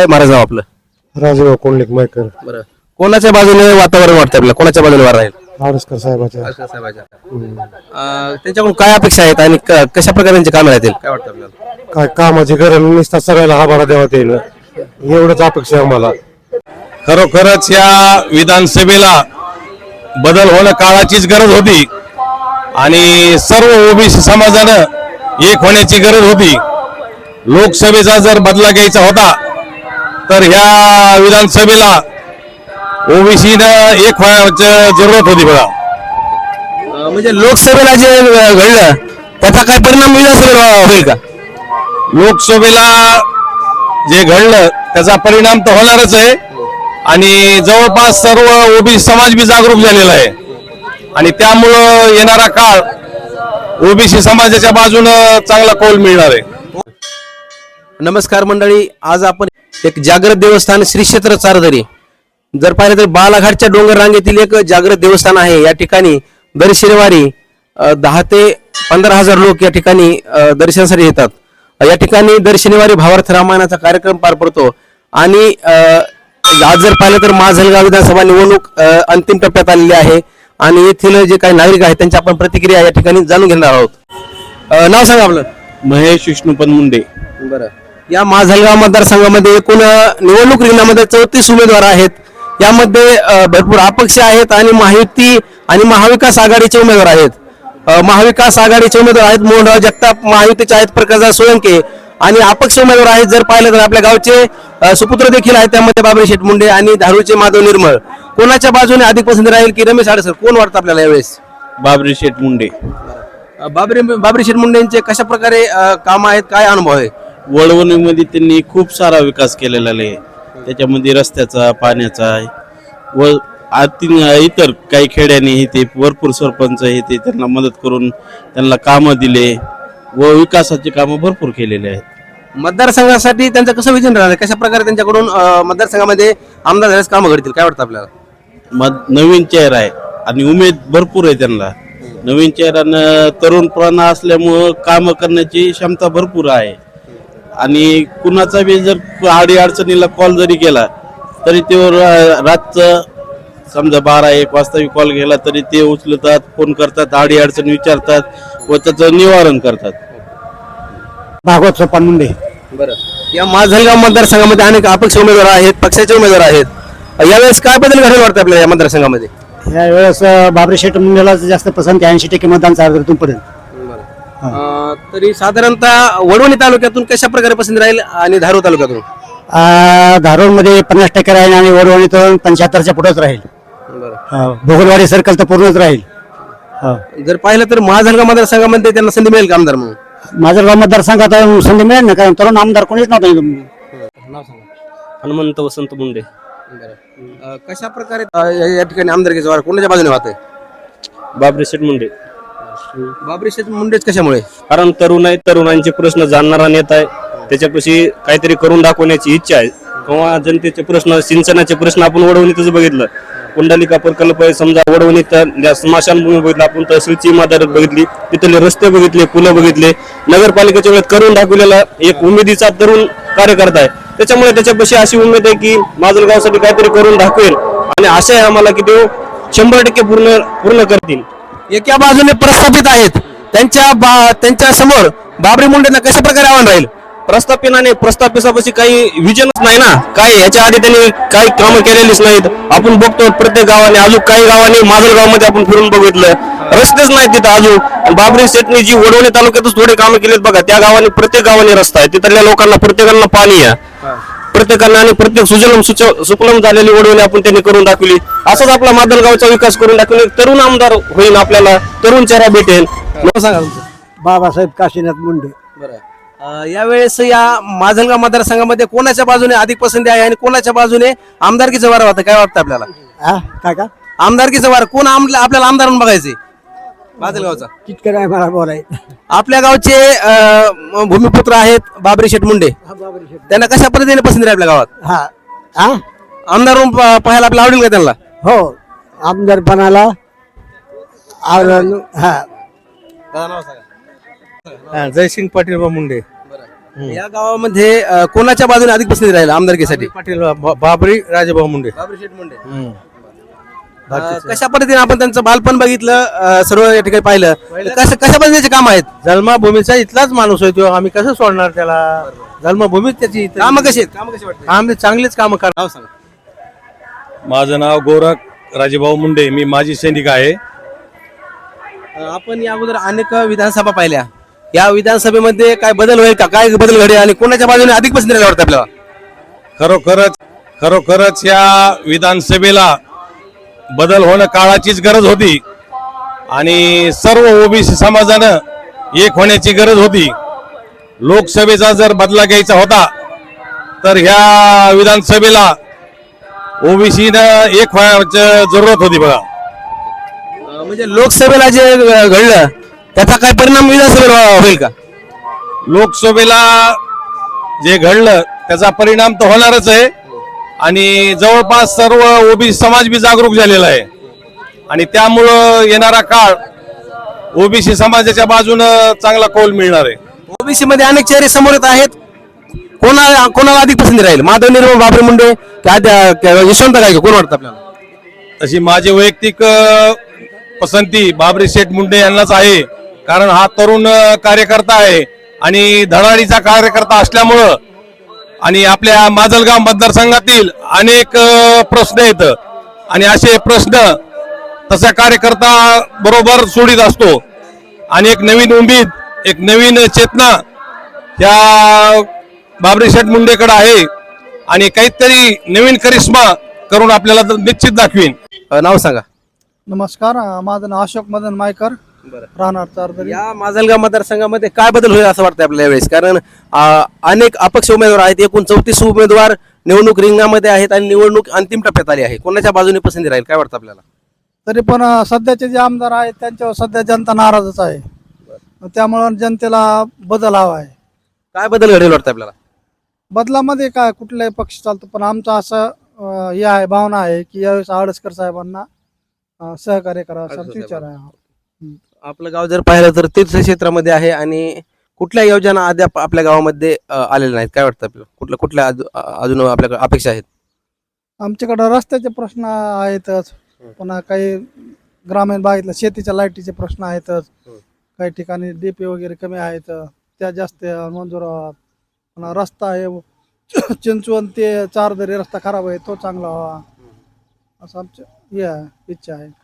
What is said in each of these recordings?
काय महाराज नाव आपलं? राजेगाव कोंडलिक मायकर. बरं. कोणाच्या बाजूने वातावरण वाटतं आपल्याला? कोणाच्या बाजूने वार राहील? आडसकर साहेबाच्या. अं, त्यांच्याकडून काय अपेक्षा आहेत आणि क- कशा प्रकारे त्यांचे कामे राहतील? काय वाटतं आपल्याला? काय कामाची गरज नुसता सगळ्याला हाबारा देवात येईल. एवढंच अपेक्षा आहे आम्हाला. खरोखरच या विधानसभेला बदल होणं काळाचीच गरज होती आणि सर्व ओबीसी समाजानं एक होण्याची गरज होती. लोकसभेचा जर बदला घ्यायचा होता तर ह्या विधानसभेला ओबीसीनं एक होण्याची जरूरत होती बघा. म्हणजे लोकसभेला जे घडलं त्याचा काय परिणाम विधानसभेला होईल का? लोकसभेला जे घडलं त्याचा परिणाम तर होणारच आहे. आणि जवळपास सर्व ओबीसी समाज बी जागरूक झालेला आहे. आणि त्यामुळं येणारा काळ ओबीसी समाजाच्या बाजूनं चांगला कौल मिळणार आहे. नमस्कार मंडळी आज आपण एक जागृत देवस्थान श्री क्षेत्र चारदरी. जर पाहिलं तर बालाघाटच्या डोंगर रांगेतील एक जागृत देवस्थान आहे. या ठिकाणी दर शनिवारी दहा ते पंधरा हजार लोक या ठिकाणी दर्शनासाठी येतात. या ठिकाणी दर शनिवारी भावार्थ रामायणाचा कार्यक्रम पार पडतो. आणि आज जर पाहिलं तर माझलगाव विधानसभा निवडणूक अंतिम टप्प्यात आलेली आहे. आणि येथील जे काही नागरिक आहेत त्यांच्या आपण प्रतिक्रिया या ठिकाणी जाणून घेणार आहोत. नाव सांगा आपलं. महेश विष्णुपन मुंडे बरं. या माझलगाव मतदारसंघामध्ये एकूण निवडणूक रिंगणामध्ये चौतीस उमेदवार आहेत. यामध्ये भरपूर अपक्ष आहेत आणि महायुती आणि महाविकास आघाडीचे उमेदवार आहेत. महाविकास आघाडीचे उमेदवार आहेत मोहनराव जगताप महायुतीचे आहेत प्रकाशराव सोळंके आणि अपक्ष उमेदवार आहेत जर पाहिलं तर आपल्या गावचे सुपुत्र देखील आहेत त्यामध्ये बाबरी शेठ मुंडे आणि धारूरचे माधव निर्मळ. कोणाच्या बाजूने अधिक पसंती राहील की रमेश आडसर? कोण वाटतं आपल्याला यावेळेस? बाबरी शेठ मुंडे. बाबरी बाबरी शेठ मुंडेंचे कशा प्रकारे काम आहेत? काय अनुभव आहे? वळवणीमध्ये त्यांनी खूप सारा विकास केलेला आहे. त्याच्यामध्ये रस्त्याचा पाण्याचा व आती- इतर काही खेड्याने हे ते भरपूर सरपंच हे ते त्यांना मदत करून त्यांना कामं दिले व विकासाचे कामं भरपूर केलेले आहेत. मतदारसंघासाठी त्यांचं कसं विजन राहणार? कशा प्रकारे त्यांच्याकडून अं, मतदारसंघामध्ये आमदार झाल्यास कामं घडतील? काय वाटतं आपल्याला? मग नवीन चेहरा आहे आणि उमेद भरपूर आहे त्यांना. नवीन चेहऱ्यानं तरुणपणा असल्यामुळं कामं करण्याची क्षमता भरपूर आहे. आणि कुणाचा बी जर आडी अडचणीला कॉल जरी केला तरी ते रातचं समजा बारा एक वाजता बी कॉल केला तरी ते उचलतात फोन करतात आडी अडचण विचारतात व त्याचं निवारण करतात. भागवत सोपान मुंडे. बरं. या माझलगाव मतदारसंघामध्ये अनेक अपक्ष उमेदवार आहेत पक्षाचे उमेदवार आहेत. यावेळेस काय बदल घडेल वाटतं आपल्याला या मतदारसंघामध्ये? या वेळेस बाबरी शेठ मुंडेला जास्त पसंत ऐंशी टक्के मतदान चालतं पर्यंत. तरी साधारणतः वडवणी तालुक्यातून कशा प्रकारे पसंती राहील आणि धारूर तालुक्यातून? धारोडमध्ये पन्नास टक्के राहील आणि वडवणी तर पंच्याहत्तरच्या पुढेच राहील. हा, भोगलवाडी सर्कल तर पूर्णच राहील. हा. जर पाहिलं तर महाजलगाव मतदारसंघामध्ये त्यांना संधी मिळेल का आमदार म्हणून? माझं गाव मतदारसंघात संधी मिळेल ना? कारण तरुण आमदार कोणीच नव्हता हनुमंत वसंत मुंडे. कशा प्रकारे या- या ठिकाणी आमदारकीचा वार कोणाच्या बाजूने वाहत आहे बाबरी शेठ मुंडे. बाबरी शेठ मुंडेच कशामुळे? कारण तरुण आहे तरुणांचे प्रश्न जाणणारा नेता आहे. त्याच्यापाशी काहीतरी करून दाखवण्याची इच्छा आहे. किंवा जनतेचे प्रश्न सिंचनाचे प्रश्न आपण वडवणीतच बघितलं. पुंडलिका प्रकल्प आहे समजा वडवणीत स्मशानभूमी बघितलं आपण तहसीलची इमारत बघितली तिथले रस्ते बघितले पुलं बघितले. नगरपालिकेच्या वेळेत करून दाखवलेला एक उमेदीचा तरुण कार्यकर्ता आहे. त्याच्यामुळे त्याच्यापाशी अशी उमेद आहे की माजलगावसाठी काहीतरी करून दाखवेल. आणि आशा आहे आम्हाला की ते शंभर टक्के पूर्ण पूर्ण करतील. एका बाजूने प्रस्थापित आहेत. त्यांच्या बा- त्यांच्यासमोर बाबरी मुंडेंना कशा प्रकारे आव्हान राहील? प्रस्थापिनाने प्रस्थापितापाशी काही विजनच नाही ना? काय याच्या आधी त्यांनी काही कामं केलेलीच नाहीत? आपण बघतो प्रत्येक गावाने अजून काही गावाने माजल गावामध्ये आपण फिरून बघितलं. रस्तेच नाहीत तिथं अजून. बाबरी शेटनी जी वडवणी तालुक्यातच थोडे कामं केलेत बघा त्या गावाने प्रत्येक गावाने रस्ता आहे. तिथल्या लोकांना प्रत्येकाला पाणी आहे. प्रत्येकांना आणि प्रत्येक सुजलम सुच- सुफलम झालेली वडवणी आपण त्यांनी करून दाखवली. असंच आपला मादलगावचा विकास करून दाखवले. तरुण आमदार होईल आपल्याला तरुण चेहरा भेटेल बाबासाहेब काशीनाथ मुंडे. बरं. यावेळेस या माझलगाव मतदारसंघामध्ये कोणाच्या बाजूने अधिक पसंती आहे आणि कोणाच्या बाजूने आमदारकीचं वार वाटतं काय वाटतं आपल्याला? काय का? आमदारकीचं वार. कोण आपल्याला आमदार म्हणून बघायचे नाही मला बोलाय आपल्या गावचे अं, भूमिपुत्र आहेत बाबरी शेठ मुंडे त्यांना कशा पद्धतीने पसंती आहे आपल्या गावात? हा हा आमदार म्हणून प- पाहायला आपल्याला आवडेल का त्यांना? हो आमदारपणाला आवडलं हा. जयसिंग पाटील मुंडे. या गावामध्ये अ, कोणाच्या बाजूने अधिक पसंती राहील आमदारकीसाठी? पाटील बा- बाबरी राजेभाऊ मुंडे. बाबरी शेठ मुंडे कशा पद्धतीने आपण त्यांचं बालपण बघितलं अ, सर्व या ठिकाणी पाहिलं? कसं कशा पद्धतीचे काम आहेत? जन्मभूमीचा इथलाच माणूस आहे तो. आम्ही कसं सोडणार त्याला? जन्मभूमीच त्याची इथं- काम कशी आहेत? काम कशी वाटते आम्ही चांगलीच कामं करणार. नाव सांगा. माझं नाव गोरख राजेभाऊ मुंडे. मी माजी सैनिक आहे. अ, आपण या अगोदर अनेक विधानसभा पाहिल्या. या विधानसभेमध्ये काय बदल होईल का? काय बदल घडेल आणि कोणाच्या बाजूने अधिक पसंती राहील वाटतं आपल्याला? खरोखरच खरोखरच या विधानसभेला बदल होणं काळाचीच गरज होती. आणि सर्व ओबीसी समाजानं एक होण्याची गरज होती. लोकसभेचा जर बदला घ्यायचा होता तर ह्या विधानसभेला ओबीसीनं एक व्हायची जरूरत होती बघा. म्हणजे लोकसभेला जे घडलं त्याचा काय परिणाम विधानसभेला होईल का? लोकसभेला जे घडलं त्याचा परिणाम तर होणारच आहे. आणि जवळपास सर्व ओबीसी समाज बी जागरूक झालेला आहे. आणि त्यामुळं येणारा काळ ओबीसी समाजाच्या बाजूनं चांगला कौल मिळणार आहे. ओबीसी मध्ये अनेक चेहरे समोर येत आहेत. कोणाला कोणाला अधिक पसंती राहील? माधव निर्मळ बाबरे मुंडे यशवंत काय कोण वाटतं आपल्याला? तशी माझी वैयक्तिक पसंती बाबरी शेठ मुंडे यांनाच आहे. कारण हा तरुण कार्यकर्ता आहे. आणि धडाडीचा कार्यकर्ता असल्यामुळं आणि आपल्या माजलगाव मतदारसंघातील अनेक प्रश्न आहेत. आणि असे प्रश्न तसा कार्यकर्ता बरोबर सोडित असतो. आणि एक नवीन उमेद एक नवीन चेतना त्या बाबरी शेठ मुंडेकडे आहे. आणि काहीतरी नवीन करिश्मा करून आपल्याला निश्चित दाखवीन. नाव सांगा. नमस्कार माझं नाव अशोक मदन मायकर. राहणार चारदरी या माजलगाव मतदारसंघामध्ये काय बदल होईल असं वाटतं आपल्याला यावेळेस? कारण अनेक अपक्ष उमेदवार आहेत. एकूण चौतीस उमेदवार निवडणूक रिंगणामध्ये आहेत आणि निवडणूक अंतिम टप्प्यात आली आहे. कोणाच्या बाजूने पसंती राहील? काय वाटतं आपल्याला? तरी पण अं, सध्याचे जे आमदार आहेत त्यांच्यावर सध्या जनता नाराजच आहे. त्यामुळं जनतेला बदल हवा आहे. काय बदल घडेल वाटतं आपल्याला? बदलामध्ये काय? कुठलाही पक्ष चालतो. पण आमचं असं अं, हे आहे भावना आहे की यावेळेस आडसकर साहेबांना अं, सहकार्य करावं असा आडसकर विचार आहे. आपलं गाव जर पाहिलं तर तीर्थक्षेत्रामध्ये आहे आणि कुठल्या योजना अद्याप आपल्या गावामध्ये अ, आलेल्या नाहीत. काय वाटतं आपल्याला? कुठल्या कुठल्या अजू- अ- अजून आपल्याकडे अपेक्षा आहेत? आमच्याकडं रस्त्याचे प्रश्न आहेतच. पुन्हा काही ग्रामीण भागातल्या शेतीच्या लाईटीचे प्रश्न आहेतच. काही ठिकाणी डीपी वगैरे कमी आहेत. त्या जास्त मंजूर व्हावा पुन्हा रस्ता आहे. चिंचवण ते चारदरी रस्ता खराब आहे. तो चांगला व्हावा. असं आमचं हे आहे इच्छा आहे.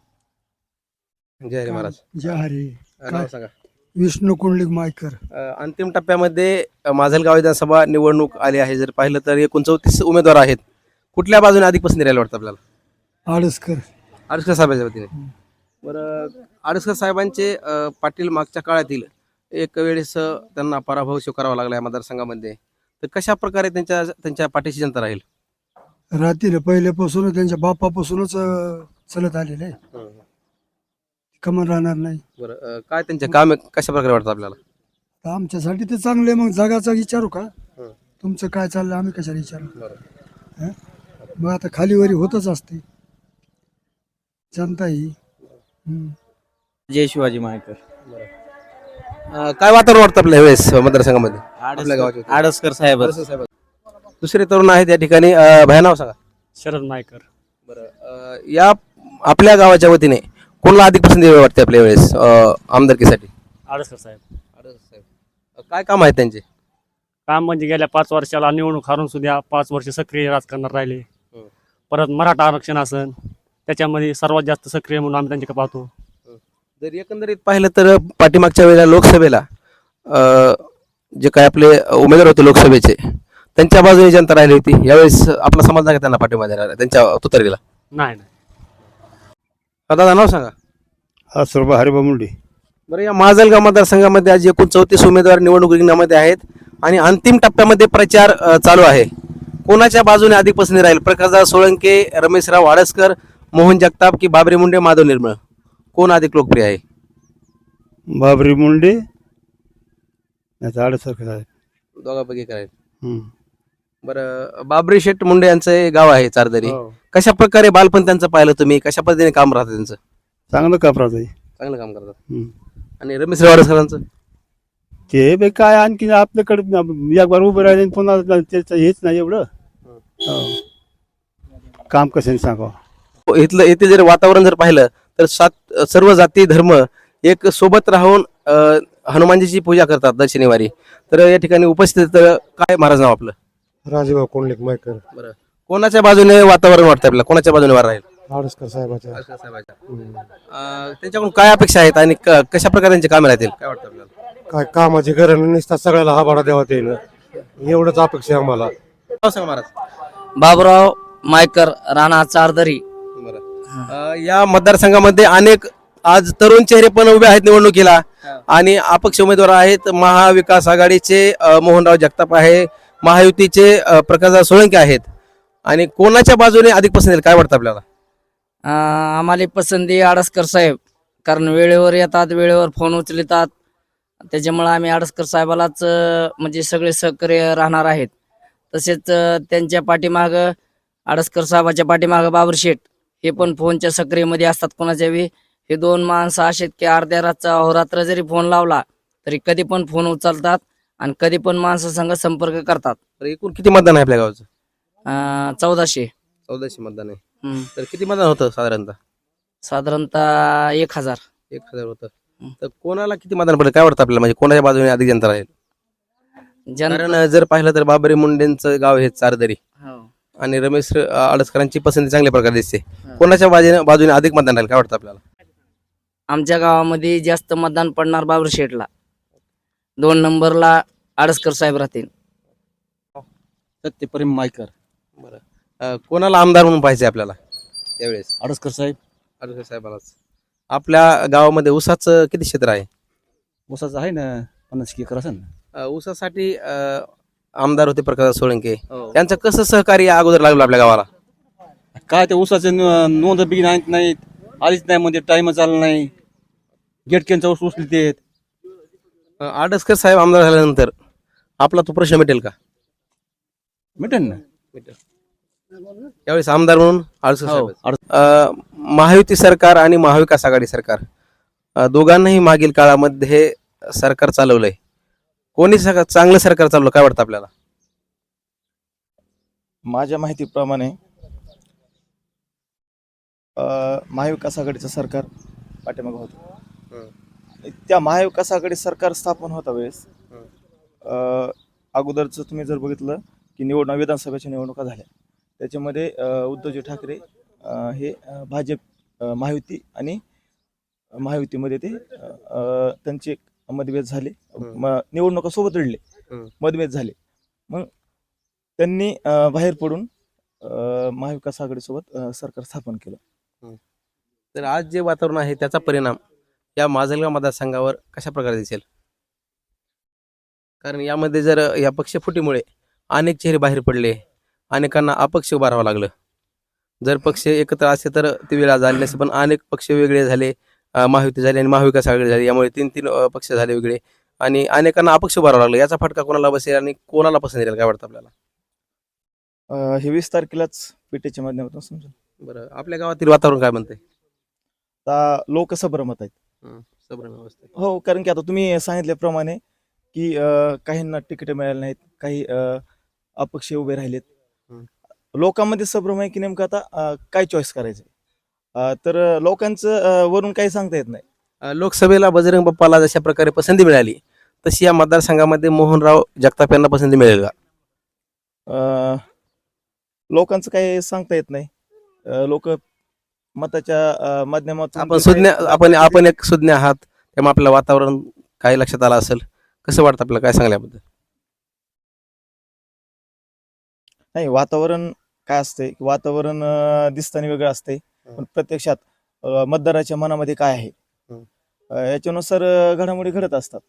जय हरी महाराज. जय हरी. नाव सांगा. विष्णू कुंडलिक मायकर. अ, अंतिम टप्प्यामध्ये अ, माजलगाव विधानसभा निवडणूक आली आहे. जर पाहिलं तर एकूण चौतीस उमेदवार आहेत. कुठल्या बाजूने अधिक पसंती राहील वाटतं आपल्याला? आडसकर. आडसकर साहेबांच्या वतीने. बरं आडसकर साहेबांचे अ, पाटील मागच्या काळातील एक वेळेस अ, त्यांना पराभव स्वीकारावा लागला या मतदारसंघामध्ये. तर कशा प्रकारे त्यांच्या त्यांच्या पाठीशी जनता राहील? रात्री पहिल्यापासून त्यांच्या बापापासूनच अं, चलत आलेले. आहे कमन राहणार नाही. बरं अ, काय त्यांचे काम कशा प्रकारे वाटतं आपल्याला? तर आमच्यासाठी ते चांगले मग जगाचा विचारू का? हं. तुमचं काय चाललं आम्ही कशाला विचारू? हं? मग आता खालीवरी होतच असते. जनता ही. हं. जय शिवाजी मायकर अ, काय वातावरण वाटतं आपल्या वेळेस मतदारसंघामध्ये? आपल्या गावाच्या वतीने? आडसकर साहेब. साहेब. दुसरे तरुण आहेत या ठिकाणी. अ, भया नाव सांगा. शरद मायकर बरं अ, या आपल्या गावाच्या वतीने कोणाला अधिक पसंती वाटते आपल्या वेळेस अ, आमदारकीसाठी? आडसकर साहेब. अ, काय काम आहेत त्यांचे? काम म्हणजे गेल्या पाच वर्षाला निवडणूक हारून सुद्धा पाच वर्ष सक्रिय राजकारणात राहिले. परत मराठा आरक्षण असन त्याच्यामध्ये सर्वात जास्त सक्रिय म्हणून आम्ही त्यांच्याकडे पाहतो. जर एकंदरीत पाहिलं तर पाठीमागच्या वेळेला लोकसभेला अ, जे काय आपले उमेदवार होते लोकसभेचे त्यांच्या बाजूने जनता राहिली होती. यावेळेस आपला समाज नाही का त्यांना पाठिंबा देणार त्यांच्या तुतारीला? नाही नाही. दादा नाव सांगा. हा सर्व हरिबा मुंडे. बरं या माजलगाव मतदारसंघामध्ये आज एकूण चौतीस उमेदवार निवडणूक रिंगणामध्ये आहेत आणि अंतिम टप्प्यामध्ये प्रचार अ, चालू आहे. कोणाच्या बाजूने अधिक पसंती राहील? प्रकाशदास सोळंके रमेशराव वाडसकर मोहन जगताप की बाबरी मुंडे माधव निर्मळ? कोण अधिक लोकप्रिय आहे? बाबरी मुंडे? आडसकर दोघांपैकी काय हं. बरं बाबरी शेठ मुंडे यांचं हे गाव आहे चारदरी. हो. कशा प्रकारे बालपण त्यांचं पाहिलं तुम्ही? कशा पद्धतीने काम राहतं त्यांचं? चांगलं कापराचं आहे चांगलं काम करतात. हं. आणि रमेश वाडसकरांचं ते बी काय आणखी आपल्याकडे एक बार उभं राहिले पुन्हा त्याचं हेच नाही एवढं. हो. काम कसं सांगावं? इथलं येथील जर वातावरण जर पाहिलं तर सात सर्व जाती धर्म एक सोबत राहून अ, हनुमानजीची पूजा करतात दर शनिवारी तर या ठिकाणी उपस्थित तर काय महाराज नाव आपलं? राजेभाऊ कोंडलिक मायकर. बरं. कोणाच्या बाजूने वातावरण वाटतं आपल्याला? कोणाच्या बाजूने वार राहील? आडसकर साहेबाच्या. अ, त्यांच्याकडून काय अपेक्षा आहेत आणि क- कशा प्रकारे त्यांचे कामे राहतील? काय वाटतं आपल्याला? काय कामाची गरज नसतात सगळ्याला हाबाडा द्यावा येईल एवढंच अपेक्षा आहे आम्हाला. नाव सांगा महाराज. बाबुराव मायकर राणा चारदरी. बरं. अ, या मतदारसंघामध्ये अनेक आज तरुण चेहरे पण उभे आहेत निवडणुकीला. आणि अपक्ष उमेदवार आहेत महाविकास आघाडीचे अ, मोहनराव जगताप आहे. महायुतीचे अ, प्रकाशराव सोळंके आहेत. आणि कोणाच्या बाजूने अधिक पसंत येईल? काय वाटतं आपल्याला? आम्हाला पसंती आडसकर साहेब. कारण वेळेवर येतात वेळेवर फोन उचलतात. त्याच्यामुळे आम्ही आडसकर साहेबालाच म्हणजे सगळे सहकार्य राहणार आहेत. तसेच त्यांच्या पाठीमाग आडसकर साहेबाच्या पाठीमाग बाबर शेठ. हे पण फोनच्या सक्रियमध्ये असतात कोणाच्या बी. हे दोन माणसं असे की अर्ध्या रातचा अहोरात्र जरी फोन लावला तरी कधी पण फोन उचलतात. आणि कधी पण माणसासंग संपर्क करतात. तर एकूण किती मतदान आहे आपल्या गावचं? अं, चौदाशे. चौदाशे मतदान आहे. हम्म. तर किती मतदान होतं साधारणतः? साधारणतः एक हजार. एक हजार होतं. तर कोणाला किती मतदान पडेल? काय वाटतं आपल्याला? म्हणजे कोणाच्या बाजूने अधिक जनता राहील? जन कारण जर पाहिलं तर बाबरी मुंडेंचं गाव आहे चारदरी. हो. आणि रमेश अ, आडसकरांची पसंती चांगल्या प्रकारे दिसते. कोणाच्या बाजूने बाजूने अधिक मतदान राहील? काय वाटतं आपल्याला? आमच्या गावामध्ये जास्त मतदान पडणार बाबर शेठला. दोन नंबरला आडसकर साहेब राहतील. सत्यप्रेम मायकर. बरं. अ, कोणाला आमदार म्हणून पाहिजे आपल्याला? त्यावेळेस. आडसकर साहेब. आडसकर साहेबालाच. आपल्या गावामध्ये ऊसाचं किती क्षेत्र आहे? ऊसाचं आहे ना पन्नास एकर असेल ना अ, ऊसासाठी अ, आमदार होते प्रकाश सोळंके. त्यांचं कसं सहकार्य अगोदर लागलं आपल्या गावाला? काय ते ऊसाचे नोंद बी नाहीत नाहीत. आलीच नाही म्हणजे टाइम चालला नाही. गेटकेनचा ऊस उचली ते अ, आडसकर साहेब आमदार झाल्यानंतर आपला तो प्रश्न मिटेल का? मिटेल ना. त्यावेळेस आमदार म्हणून आडसकर साहेब अ, महायुती सरकार आणि महाविकास आघाडी सरकार अ, दोघांनाही मागील काळामध्ये सरकार चालवलंय. कोणी चांगलं सरकार चालवलं काय वाटतं आपल्याला? माझ्या माहितीप्रमाणे अ, महाविकास आघाडीचं सरकार पाठीमागं होतं. त्या महाविकास आघाडी सरकार स्थापन होता वेळेस. अ, अगोदरचं तुम्ही जर बघितलं की निवड विधानसभेच्या निवडणुका झाल्या. त्याच्यामध्ये अ, उद्धवजी ठाकरे अ, हे अ, भाजप अ, महायुती आणि महायुतीमध्ये ते अ, अ, त्यांचे मतभेद झाले. म- निवडणुका सोबत लढले. हम्म. मतभेद झाले. मग त्यांनी अ, बाहेर पडून अ, महाविकास आघाडीसोबत अ, सरकार स्थापन केलं. तर आज जे वातावरण आहे त्याचा परिणाम? या माजलगाव मतदारसंघावर कशा प्रकारे दिसेल? कारण यामध्ये जर या पक्षफुटीमुळे अनेक चेहरे बाहेर पडले अनेकांना अपक्ष उभा राहावं लागलं. जर पक्ष एकत्र असते तर ती वेळा झाली नसते पण अनेक पक्ष वेगळे झाले महायुती झाली आणि महाविकास आघाडी झाली यामुळे तीन तीन पक्ष झाले वेगळे आणि अनेकांना अपक्ष उभा राहावं लागलं. याचा फटका कोणाला बसेल आणि कोणाला पसंत येईल काय वाटतं आपल्याला? हे वीस तारखेलाच पेटीच्या माध्यमातून समजेल. बरं आपल्या गावातील वातावरण काय म्हणते आता लोक सबरमत आहेत. हो कारण की आता तुम्ही सांगितल्याप्रमाणे की अ, काहींना तिकीट मिळाली नाहीत काही अ, अपक्ष उभे राहिलेत. हम्म. लोकांमध्ये संभ्रम आहे की नेमकं आता अ, काय चॉईस करायचं? अ, तर अ, लोकांचं अ, वरून काही सांगता येत नाही. अ, लोकसभेला बजरंग बाप्पाला जशा प्रकारे पसंती मिळाली तशी या मतदारसंघामध्ये मोहनराव जगताप यांना पसंती मिळेल का? अ, लोकांचं काही सांगता येत नाही. लोक मताच्या माध्यमातून आपण सुज्ञ आपण आपण एक सुज्ञ आहात त्यामुळे आपलं वातावरण काही लक्षात आलं असेल. कसं वाटतं आपल्याला? काय सांगल्याबद्दल नाही वातावरण काय असते? वातावरण दिसताना वेगळं असते. पण प्रत्यक्षात मतदाराच्या मनामध्ये काय आहे? याच्यानुसार घडामोडी घडत असतात.